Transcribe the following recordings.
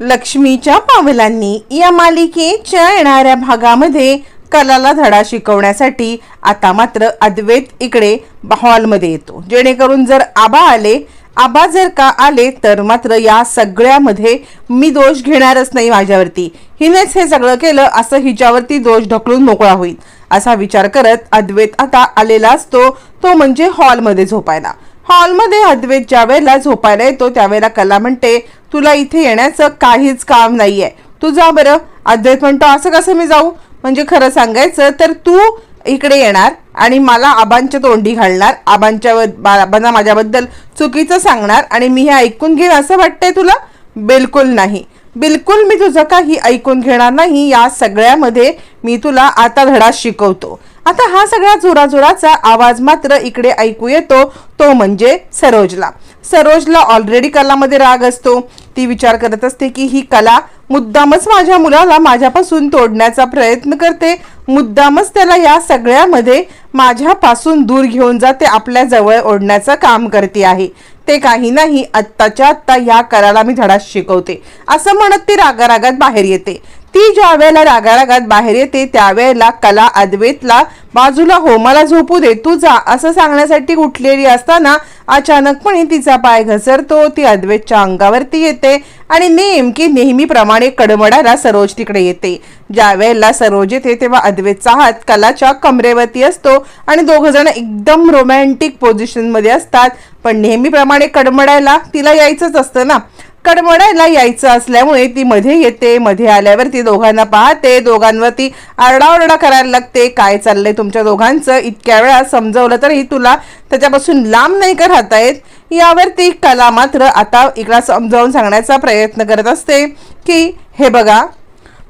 लक्ष्मीच्या पावलांनी या मालिकेच्या येणाऱ्या भागामध्ये कलाला धडा शिकवण्यासाठी आता मात्र अद्वैत इकडे हॉलमध्ये येतो. जेणेकरून जर आबा आले आबा जर का आले तर मात्र या सगळ्यामध्ये मी दोष घेणारच नाही माझ्यावरती. हिनेच हे सगळं केलं असं हिच्यावरती दोष ढकलून मोकळा होईल असा विचार करत अद्वैत आता आलेला असतो तो म्हणजे हॉलमध्ये झोपायला. हॉलमध्ये अद्वैत ज्या वेळेला झोपायला येतो त्यावेळेला कला म्हणते तुला इथे येण्याचं काहीच काम नाहीये. तू जा बरं. अद्वैत म्हणतो असं कसं मी जाऊ? म्हणजे खरं सांगायचं तर तू इकडे येणार आणि मला आबांच्या तोंडी घालणार आबांच्या बा- आबांना माझ्याबद्दल चुकीचं सांगणार आणि मी हे ऐकून घेईन असं वाटतंय तुला? बिलकुल नाही. बिलकुल मी तुझं काही ऐकून घेणार नाही. या सगळ्यामध्ये मी तुला आता धडा शिकवतो. आता हा सगळा जोराजोराचा आवाज मात्र इकडे ऐकू येतो तो म्हणजे सरोजला. सरोजला ऑलरेडी कलामध्ये राग असतो. ती विचार करत असते की ही कला मुद्दामच माझ्या मुलाला माझ्यापासून तोडण्याचा प्रयत्न करते. मुद्दामच त्याला या सगळ्यामध्ये माझ्यापासून दूर घेऊन जाते आपल्या जवळ ओढण्याचं काम करते आहे. ते काही नाही आत्ताच्या आत्ता या कलाला मी धडा शिकवते. असं म्हणत ती रागारागात बाहेर येते. ती ज्या वेळेला रागारागात बाहेर येते त्यावेळेला कला अद्वेतला बाजूला हो मला झोपू दे तू जा असं सांगण्यासाठी उठलेली असताना अचानकपणे तिचा पाय घसरतो ती अद्वैतच्या अंगावरती येते आणि नेमकी नेहमीप्रमाणे कडमडाला सरोज तिकडे येते. ज्या वेळेला सरोज येते तेव्हा अद्वैतचा हात कलाच्या कमरेवरती असतो आणि दोघं जण एकदम रोमॅन्टिक पोझिशनमध्ये असतात. पण नेहमीप्रमाणे कडमडायला तिला यायचंच असतं ना. कडमडायला यायचं असल्यामुळे ती मध्ये येते मध्ये आल्यावर ती दोघांना पाहते दोघांवरती आरडाओरडा करायला लागते. काय चाललंय तुमच्या दोघांचं? इतक्या वेळा समजवलं तरी तुला त्याच्यापासून लांब नाही का राहता येत? यावरती कला मात्र आता इकडा समजावून सांगण्याचा प्रयत्न करत असते की हे बघा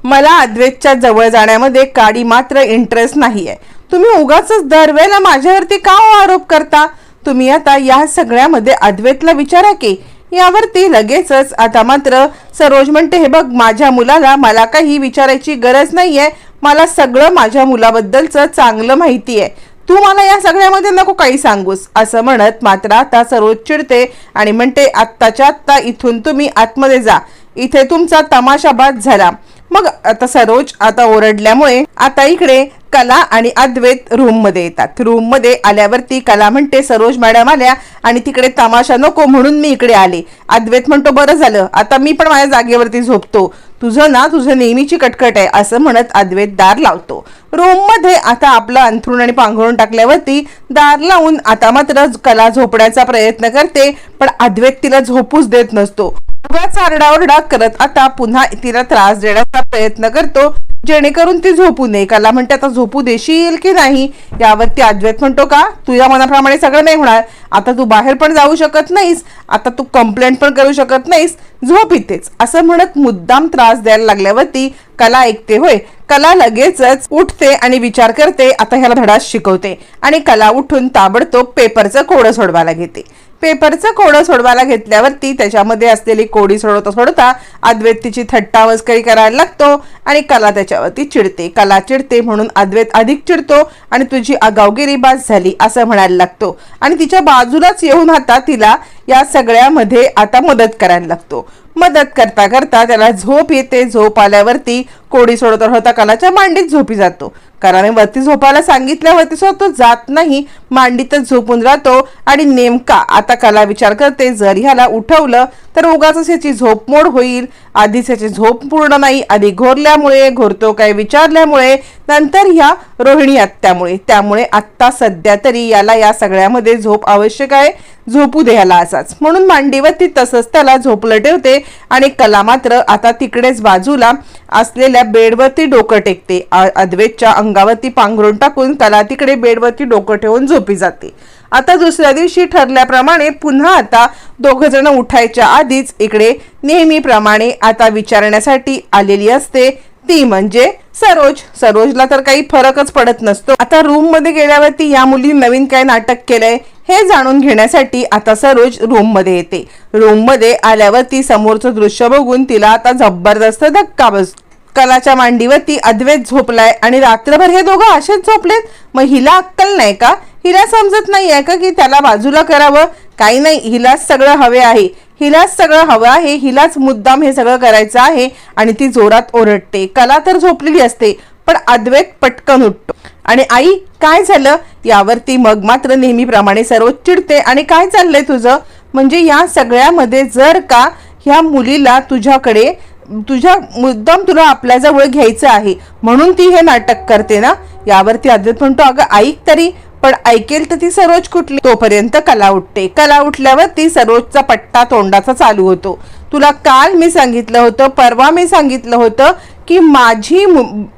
मला अद्वैतच्या जवळ जाण्यामध्ये काडी मात्र इंटरेस्ट नाही आहे तुम्ही उगाच दरवेळेला माझ्यावरती का हो आरोप करता? तुम्ही आता या सगळ्यामध्ये अद्वैतला विचारा की यावरती लगेचच. आता मात्र सरोज म्हणते हे बघ माझ्या मुलाला मला काही विचारायची गरज नाहीये. मला सगळं माझ्या मुलाबद्दलचं चांगलं माहिती आहे. तू मला या सगळ्यामध्ये नको काही सांगूस. असं म्हणत मात्र आता सरोज चिडते आणि म्हणते आत्ताच्या आत्ता इथून तुम्ही आतमध्ये जा. इथे तुमचा तमाशा बाद झाला. मग आता सरोज आता ओरडल्यामुळे आता इकडे कला आणि अद्वैत रूममध्ये येतात. रूममध्ये आल्यावरती कला म्हणते सरोज मॅडम आल्या आणि तिकडे तमाशा नको म्हणून मी इकडे आले. अद्वैत म्हणतो बरं झालं आता मी पण माझ्या जागेवरती झोपतो. तुझं ना तुझं नेहमीची कटकट आहे असं म्हणत अद्वैत दार लावतो. रूममध्ये आता आपलं अंथरूण आणि पांघरून टाकल्यावरती दार लावून आता मात्र कला झोपण्याचा प्रयत्न करते पण अद्वैत तिला झोपूच देत नसतो. उगाच आरडाओरडा करत आता पुन्हा तिला त्रास देण्याचा प्रयत्न करतो जेणेकरून ती झोपू नये. कला म्हणते आता झोपू देशील की नाही? यावरती अद्वैत म्हणतो का तुझ्या मनाप्रमाणे सगळं नाही होणार. आता तू बाहेर पण जाऊ शकत नाहीस. आता तू कंप्लेंट पण करू शकत नाहीस. झोप इथेच. असं म्हणत मुद्दाम त्रास द्यायला लागल्यावरती कला ऐकते होय कला लगेचच उठते आणि विचार करते. आता ह्याला धडा शिकवते. आणि कला उठून ताबडतोब पेपरचं कोडं सोडवायला घेते. पेपरचं कोडं सोडवायला घेतल्यावरती त्याच्यामध्ये असलेली कोडी सोडवता सोडता अद्वैत तिची थट्टा करायला लागतो आणि कला त्याच्यावरती चिडते. कला चिडते म्हणून अद्वैत अधिक चिडतो आणि तुझी आगावगिरी बाज झाली असं म्हणायला लागतो. आणि तिच्या बाजूलाच येऊन आता तिला या सगळ्यामध्ये आता मदत करायला लागतो. मदत करता करता त्याला झोप येते. झोप आल्यावरती कोडी सोडत होता कलाच्या मांडीत झोपी जातो. कारण वरती झोपायला सांगितल्यावरती सुद्धा तो जात नाही मांडीतच झोपून राहतो आणि नेमका आता कला विचार करते जर ह्याला उठवलं तर उगाच याची झोप मोड होईल. आधीच याची झोप पूर्ण नाही आधी घोरल्यामुळे घोरतो काय विचारल्यामुळे नंतर ह्या रोहिणी आत्यामुळे. त्यामुळे आत्ता सध्या तरी याला या सगळ्यामध्ये झोप आवश्यक आहे. झोपू दे ह्याला असाच म्हणून मांडीवरती तसंच त्याला झोपलं ठेवते आणि कला मात्र आता तिकडेच बाजूला असलेल्या बेडवरती डोकं टेकते. अद्वेतच्या अंगावरती पांघरून टाकून त्याला तिकडे बेडवरती डोकं ठेवून झोपी जाते. आता दुसऱ्या दिवशी ठरल्याप्रमाणे पुन्हा आता दोघ जण उठायच्या आधीच इकडे नेहमीप्रमाणे आता विचारण्यासाठी आलेली असते ती म्हणजे सरोज. सरोजला तर काही फरकच पडत नसतो. आता रूममध्ये गेल्यावरती या मुली नवीन काय नाटक केलंय हे जाणून घेण्यासाठी आता सरोज रूममध्ये येते. रूममध्ये आल्यावरती समोरचं दृश्य बघून तिला आता जबरदस्त धक्का बस कलाच्या मांडीवरती अद्वैत झोपलाय आणि रात्रभर हे दोघं असेच झोपलेत. मग हिला अक्कल नाही का? हिला समजत नाही आहे का की त्याला बाजूला करावं? काही नाही हिला सगळं हवे आहे. हिलाच सगळं हवं आहे हिलाच मुद्दाम हे सगळं करायचं आहे आणि ती जोरात ओरडते. कला तर झोपलेली असते पण अद्वैत पटकन उठतो. आणि आई काय झालं? यावरती मग मात्र नेहमीप्रमाणे सर्व चिडते आणि काय चाललंय तुझं? म्हणजे या सगळ्यामध्ये जर का ह्या मुलीला तुझ्याकडे तुझ्या मुद्दाम तुला आपल्याजवळ घ्यायचं आहे म्हणून ती हे नाटक करते ना? यावरती अद्वैत म्हणतो अगं ऐक तरी पण ऐकेल तर ती सरोज कुठली? तोपर्यंत कला उठते. कला उठल्यावर ती सरोजचा पट्टा तोंडाचा चालू होतो. तुला काल मी सांगितलं होतं परवा मी सांगितलं होतं की माझी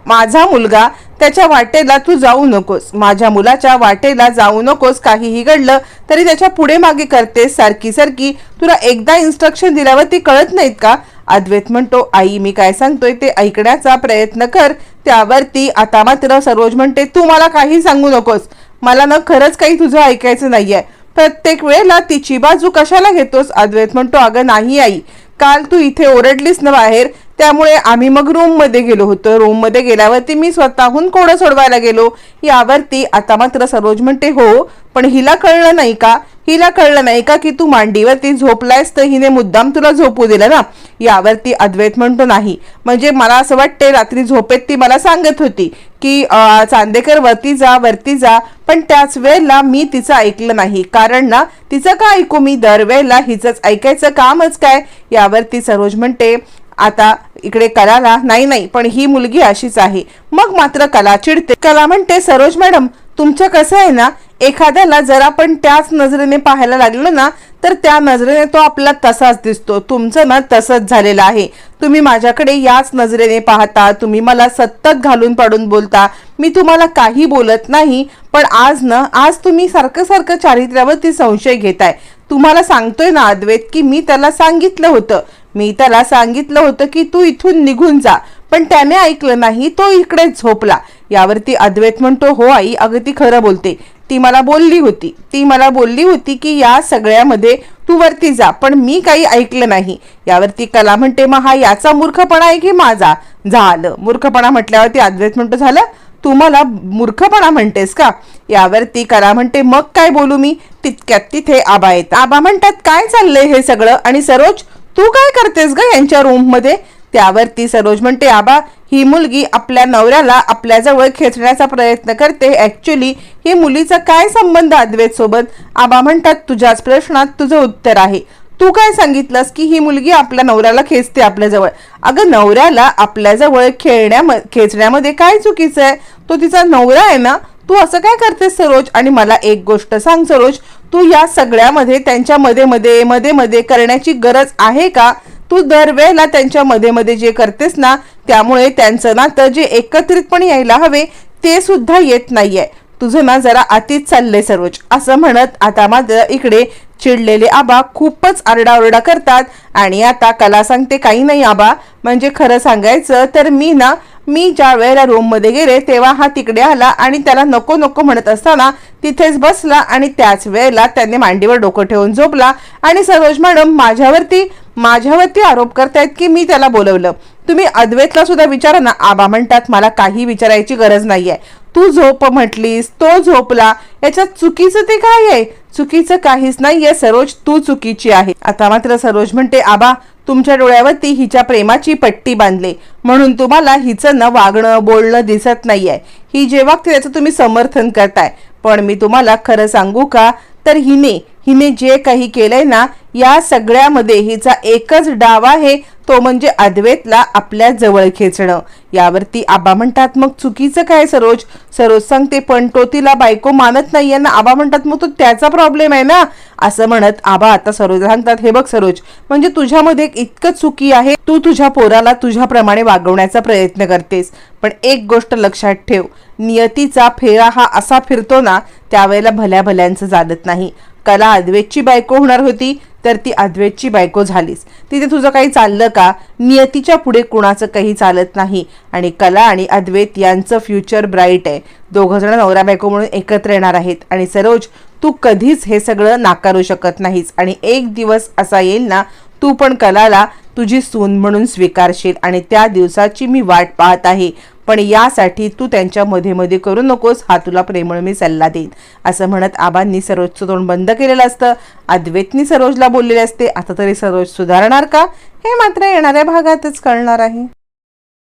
माझा मुलगा त्याच्या वाटेला तू जाऊ नकोस. माझ्या मुलाच्या वाटेला जाऊ नकोस. काहीही घडलं तरी त्याच्या पुढे मागे करतेस. सारखी सारखी तुला एकदा इन्स्ट्रक्शन दिल्यावर ती कळत नाहीत का? अद्वैत म्हणतो आई मी काय सांगतोय ते ऐकण्याचा प्रयत्न कर. त्यावरती आता मात्र सरोज म्हणते तू मला काही सांगू नकोस. मला ना खरंच काही तुझं ऐकायचं नाहीये. प्रत्येक वेळेला तिची बाजू कशाला घेतोस अद्वैत म्हणतो अगं नाही आई काल तू इथे ओरडलीस ना बाहेर त्यामुळे आम्ही मग रूममध्ये गेलो होतो. रूममध्ये गेल्यावरती मी स्वतःहून कोडं सोडवायला गेलो. यावरती आता मात्र सरोज म्हणते हो पण हिला कळलं नाही का? हिला कळलं नाही का की तू मांडीवरती झोपलायस तर हिने मुद्दाम तुला झोपू दिलं ना? यावरती अद्वैत म्हणतो नाही. म्हणजे मला असं वाटते रात्री झोपेत ती मला सांगत होती की चांदेकर वरती जा वरती जा. पण त्याच वेळेला मी तिचं ऐकलं नाही. कारण ना तिचं का ऐकू मी? दरवेळेला हिचंच ऐकायचं कामच काय? यावरती सरोज म्हणते आता इकडे कलाला नाही नाही पण ही मुलगी अशीच आहे. मग मात्र कला चिडते. कला म्हणते सरोज मॅडम तुमचं कसं आहे ना एखाद्याला जर आपण त्याच नजरेने पाहायला लागलो ना तर त्या नजरेने तो आपला तसाच दिसतो. तुमचं ना तसंच झालेलं आहे. तुम्ही माझ्याकडे याच नजरेने पाहता तुम्ही मला सतत घालून पाडून बोलता. मी तुम्हाला काही बोलत नाही पण आज ना आज तुम्ही सारखं सारखं चारित्र्यावरती संशय घेताय. तुम्हाला सांगतोय ना अद्वैत की मी त्याला सांगितलं होतं. मी त्याला सांगितलं होतं की तू इथून निघून जा पण त्याने ऐकलं नाही तो इकडे झोपला. यावरती अद्वैत म्हणतो हो आई अगं ती खरं बोलते. ती मला बोलली होती. ती मला बोलली होती की या सगळ्यामध्ये तू वरती जा पण मी काही ऐकलं नाही. यावरती कला म्हणते मग हा याचा मूर्खपणा आहे की माझा? झालं. मूर्खपणा म्हटल्यावरती अद्वैत म्हणतो झालं? तू मला मूर्खपणा म्हणतेस का? यावरती कला म्हणते मग काय बोलू मी? तितक्यात तिथे आबा येत आबा म्हणतात काय चाललंय हे सगळं? आणि सरोज तू काय करतेस ग यांच्या रूममध्ये त्यावर त्यावरती सरोज म्हणते आबा ही मुलगी आपल्या नवऱ्याला आपल्याजवळ खेचण्याचा प्रयत्न करते. ॲक्च्युली ही मुलीचा काय संबंध अद्वैत सोबत? आबा म्हणतात तुझ्याच प्रश्नात तुझं उत्तर आहे. तू काय सांगितलंस की ही मुलगी आपल्या नवऱ्याला खेचते आपल्याजवळ? अगं नवऱ्याला आपल्याजवळ खेळण्या खेचण्यामध्ये काय चुकीचं आहे? तो तिचा नवरा आहे ना? तू असं काय करतेस सरोज? आणि मला एक गोष्ट सांग सरोज तू या सगळ्यामध्ये त्यांच्या मध्ये मध्ये मध्ये मध्ये करण्याची गरज आहे का? तू दरवेळेला त्यांच्या मध्ये मध्ये जे करतेस ना त्यामुळे त्यांचं नातं जे एकत्रितपणे यायला हवे ते सुद्धा येत नाहीये. तुझं ना जरा अतीच चाललंय सरोज. असं म्हणत आता मात्र इकडे चिडलेले आबा खूपच आरडाओरडा करतात. आणि आता कला सांगते काही नाही आबा. म्हणजे खरं सांगायचं तर मी ना मी ज्या वेळेला रूममध्ये गेले तेव्हा हा तिकडे आला आणि त्याला नको नको म्हणत असताना तिथेच बसला आणि त्याच वेळेला त्याने मांडीवर डोकं ठेवून झोपला. आणि सरोज मॅडम माझ्यावरती माझ्यावरती आरोप करतायत की मी त्याला बोलवलं. तुम्ही अद्वैतला सुद्धा विचारा ना. आबा म्हणतात मला काही विचारायची गरज नाही आहे तू झोप म्हटलीस तो झोपला. याच्यात चुकीचं ते काय आहे? चुकीचं काहीच नाहीये सरोज तू चुकीची आहे. आता मात्र सरोज म्हणते आबा तुमच्या डोळ्यावरती हिच्या प्रेमाची पट्टी बांधली. म्हणून तुम्हाला हिचं न वागणं बोलणं दिसत नाहीये. ही जे वागते त्याचं तुम्ही समर्थन करताय. पण मी तुम्हाला खरं सांगू का? तर हिने हिने जे काही केलंय ना या सगळ्यामध्ये हिचा एकच डाव आहे तो म्हणजे अद्वैतला आपल्या जवळ खेचणं. यावरती आबा म्हणतात मग चुकीचं काय सरोज? सरोज सांगते पण तो तिला बायको मानत नाहीये ना. आबा म्हणतात मग तो त्याचा प्रॉब्लेम आहे ना. असं म्हणत आबा आता सरोज सांगतात हे बघ सरोज म्हणजे तुझ्यामध्ये इतकं चुकी आहे तू तुझ्या पोराला तुझ्याप्रमाणे वागवण्याचा प्रयत्न करतेस. पण एक गोष्ट लक्षात ठेव नियतीचा फेरा हा असा फिरतो ना त्यावेळेला भल्या भल्यांचं जाणत नाही. कला अद्वैतची बायको होणार होती तर ती अद्वैतची बायको झालीस तिथे तुझं काही चाललं का? नियतीच्या पुढे कुणाचं काही चालत नाही. आणि कला आणि अद्वैत यांचं फ्युचर ब्राईट आहे. दोघं जण नवरा बायको म्हणून एकत्र येणार आहेत. आणि सरोज तू कधीच हे सगळं नाकारू शकत नाहीस. आणि एक दिवस असा येईल ना तू पण कलाला तुझी सून म्हणून स्वीकारशील. आणि त्या दिवसाची मी वाट पाहत आहे. पण यासाठी तू त्यांच्या मध्ये मध्ये करू नकोस हा तुला प्रेमळ मी सल्ला देईन. असं म्हणत आबांनी सरोजचं तोंड बंद केलेलं असतं. अद्वैतनी सरोजला बोललेले असते आता तरी सरोज सुधारणार का? हे मात्र येणाऱ्या भागातच कळणार आहे.